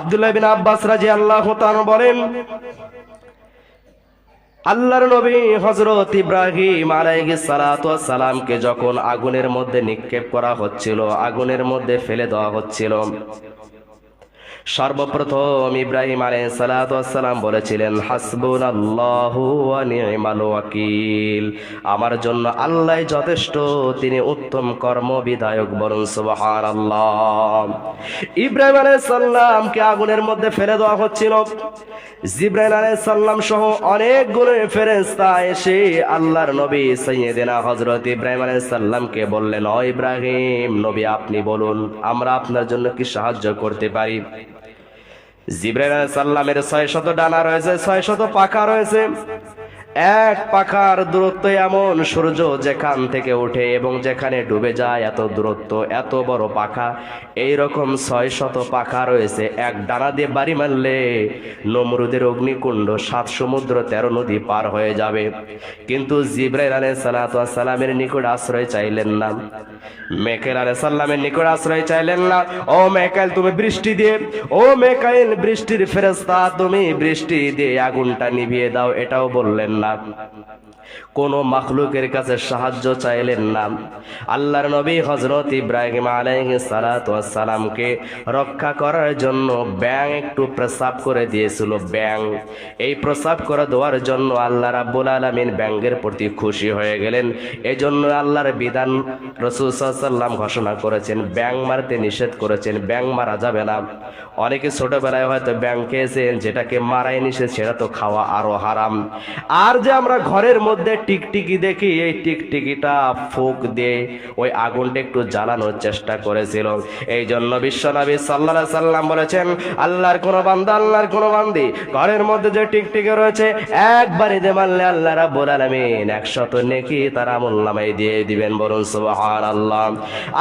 আব্দুল্লাহ বিন আব্বাস রাজি আল্লাহ বলেন, আল্লাহর নবী হজরত ইব্রাহিম সালামকে যখন আগুনের মধ্যে নিক্ষেপ করা হচ্ছিল, আগুনের মধ্যে ফেলে দেওয়া হচ্ছিল সর্বপ্রথম ইব্রাহিম সালাতু সালাম বলেছিলেন ওয়া ওয়াকিল। আমার জন্য আল্লাহ যথেষ্ট, তিনি উত্তম কর্মবিধায়ক বলুন, সুবহানাল্লাহ। ইব্রাহিম আলাইহিস সালামকে আগুনের মধ্যে ফেলে দেওয়া হচ্ছিল। জিব্রাইল আলাইহিস সালাম সহ অনেকগুলো ফেরেশতা এসে আল্লাহর নবী সাইয়্যিদিনা হযরত ইব্রাহিম আলাইহিস সালামকে বললেন ও ইব্রাহিম, নবী আপনি বলুন, আমরা আপনার জন্য কি সাহায্য করতে পারি? জিব্রাইল আলাইহিস সালামের 600 ডানা রয়েছে 600 পাখা রয়েছে। এক পাখার দূরত্ব এমন সূর্য যেখান থেকে ওঠে এবং যেখানে ডুবে যায় এত দূরত্ব, এত বড় পাখা। এই রকম ছয় শত পাখা রয়েছে, এক ডানা দিয়ে বাড়ি মারলে নমরুদের অগ্নিকুণ্ড সাত সমুদ্র তেরো নদী পার হয়ে যাবে। কিন্তু জিব্রাইল আলাইহিস সালাতু ওয়াস সালামের নিকট আশ্রয় চাইলেন না। মেকাইল আলাইহিস সালামের নিকট আশ্রয় চাইলেন না। ও মেকাইল, তুমি বৃষ্টি দিয়ে, ও মেকাইল, বৃষ্টির ফেরেশতা, তুমি বৃষ্টি দিয়ে আগুনটা নিভিয়ে দাও, এটাও বললেন না। কোন মাখলুকের কাছে সাহায্য চাইলেন না। আল্লাহর নবী হজরত ইব্রাহিম সালামকে রক্ষা করার জন্য ব্যাং একটু প্রসাব করে দিয়েছিল ব্যাং এই প্রসাব করে দেওয়ার জন্য আল্লাহ রাব্বুল আলামিন ব্যাঙ্গের প্রতি খুশি হয়ে গেলেন। এজন্য আল্লাহর বিধান রসুল সাল্লাম ঘোষণা করেছেন ব্যাং মারতে নিষেধ করেছেন ব্যাং মারা যাবে না। অনেকে ছোটবেলায় হয়তো ব্যাং খেয়েছেন, যেটাকে মারাই নিষেধ, সেটা তো খাওয়া আরও হারাম। আর যে আমরা ঘরের মধ্যে টিকটিকি দেখি, এই টিকটিকিটা ফুক দিয়ে ওই আগুনটা একটু জ্বালানোর চেষ্টা করেছিল। এই জন্য বিশ্বনবী সাল্লাহ সাল্লাম বলেছেন, আল্লাহর কোন বান্দা, আল্লাহর কোন বান্দি, ঘরের মধ্যে যে টিকটিকি রয়েছে একবারে যে মারলে আল্লাহ রাব্বুল আলামিন একশত নেকি তার আমল নামাই দিয়ে দিবেন বলুন সুবহানাল্লাহ।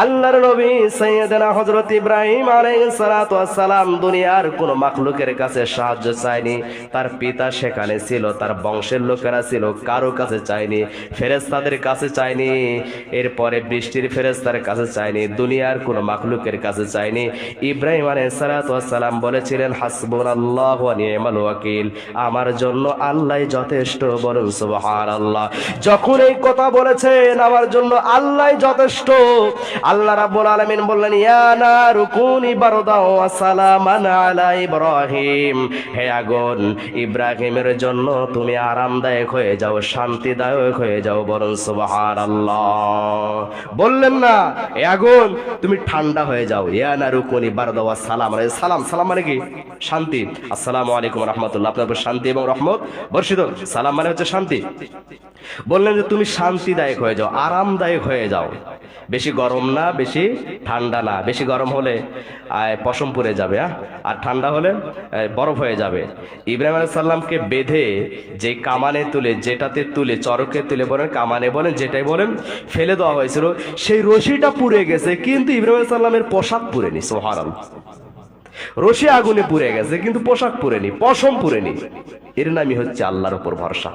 আল্লাহর নবী সাইয়েদনা হযরত ইব্রাহিম আলাইহিস সালাতু সালাম দুনিয়ার কোন মাখলুকের কাছে সাহায্য চায়নি। তার পিতা সেখানে ছিল, তার বংশের লোকেরা ছিল, কারও কাছে চায়নি, ফেরেশতাদের কাছে চায়নি, এরপরে বৃষ্টির ফেরেশতার কাছে চায়নি, দুনিয়ার কোন মাখলুকের কাছে চায়নি। ইব্রাহিম আলাইহিস সালাতু বলেছিলেন ওয়া নি'মাল ওয়াকিল। আমার জন্য আল্লাহ যথেষ্ট, বলুন সুবহানাল্লাহ। যখন এই কথা বলেছেন, আমার জন্য আল্লাহ যথেষ্ট। আল্লাহ রাব্বুল আলামিন বললেন, ইয়া নারু কুনি বারদাও ওয়া সালামান আলা ইব্রাহিম। হে আগুন, ইব্রাহিমের জন্য তুমি আরামদায়ক হয়ে যাও, শান্তিদায়ক হয়ে যাও বরং সুবহানাল্লাহ। বললেন না, এ আগুন, তুমি ঠান্ডা হয়ে যাও। ইয়া নারু বারদাওয়া বারদাও ওয়া সালাম আলাইহি সালাম সালাম মানে কি? শান্তি। আসসালামু আলাইকুম রাহমাতুল্লাহ, আপনার উপর শান্তি এবং রহমত বর্ষিত। সালাম মানে হচ্ছে শান্তি। বললেন যে, তুমি শান্তিদায়ক হয়ে যাও, আরামদায়ক হয়ে যাও। বেশি গরম না, বেশি ঠান্ডা না। বেশি গরম হলে পশম পুড়ে যাবে? আর ঠান্ডা হলে বরফ হয়ে যাবে। ইব্রাহিম আলাইহিস সাল্লামকে বেঁধে যে কামানে তুলে, যেটাতে তুলে, চরকে তুলে বলেন, কামানে বলেন, যেটাই বলেন, ফেলে দেওয়া হয়েছিল। সেই রশিটা পুড়ে গেছে, কিন্তু ইব্রাহিম আলাইহিস সাল্লামের পোশাক পুড়েনি সোহারাল রশি আগুনে পুড়ে গেছে, কিন্তু পোশাক পুড়েনি, পশম পুড়েনি। এর নামই হচ্ছে আল্লাহর উপর ভরসা।